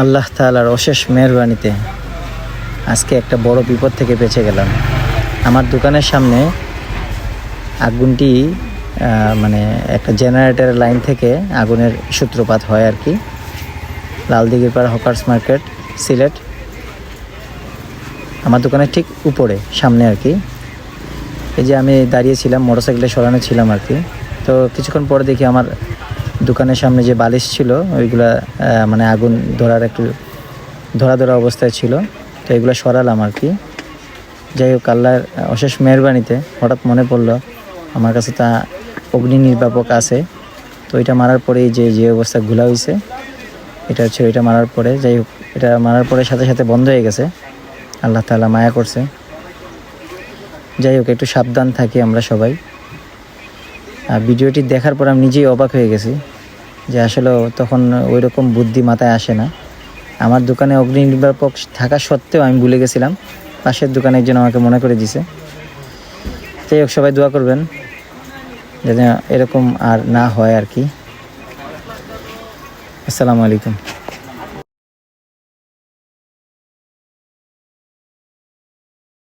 আল্লাহ তাআলার অশেষ মেহরবানিতে আজকে একটা বড় বিপদ থেকে বেঁচে গেলাম। আমার দোকানের সামনে আগুনটি মানে একটা জেনারেটরের লাইন থেকে আগুনের সূত্রপাত হয় আর কি। লালদিঘির পাড়া হকার্স মার্কেট, সিলেট। আমার দোকানের ঠিক উপরে, সামনে আর কি। এই যে আমি দাঁড়িয়েছিলাম মোটরসাইকেলে সরানো ছিলাম আর কি। তো কিছুক্ষণ পরে দেখি আমার দোকানের সামনে যে বালিশ ছিল, ওইগুলা মানে আগুন ধরার একটু ধরা ধরা অবস্থায় ছিল। তো এগুলো সরালাম আর কি। যাই হোক, আল্লাহর অশেষ মেহরবানিতে হঠাৎ মনে পড়ল, আমার কাছে তা অগ্নি নির্বাপক আছে। তো এটা মারার পরেই যে যে অবস্থা ঘোলা হয়েছে এটা হচ্ছে এটা মারার পরে। যাই হোক, এটা মারার পরে সাথে সাথে বন্ধ হয়ে গেছে। আল্লাহ তাআলা মায়া করছে। যাই হোক, একটু সাবধান থাকি আমরা সবাই। আর ভিডিওটি দেখার পর আমি নিজেই অবাক হয়ে গেছি। যে আসলে তখন ওই রকম বুদ্ধি মাথায় আসে না। আমার দোকানে অগ্নি নির্বাপক থাকা সত্ত্বেও আমি ভুলে গেছিলাম। পাশের দোকানে একজন আমাকে মনে করে দিছে। যাই হোক, সবাই দোয়া করবেন যাতে এরকম আর না হয় আর কি। আসসালামু আলাইকুম।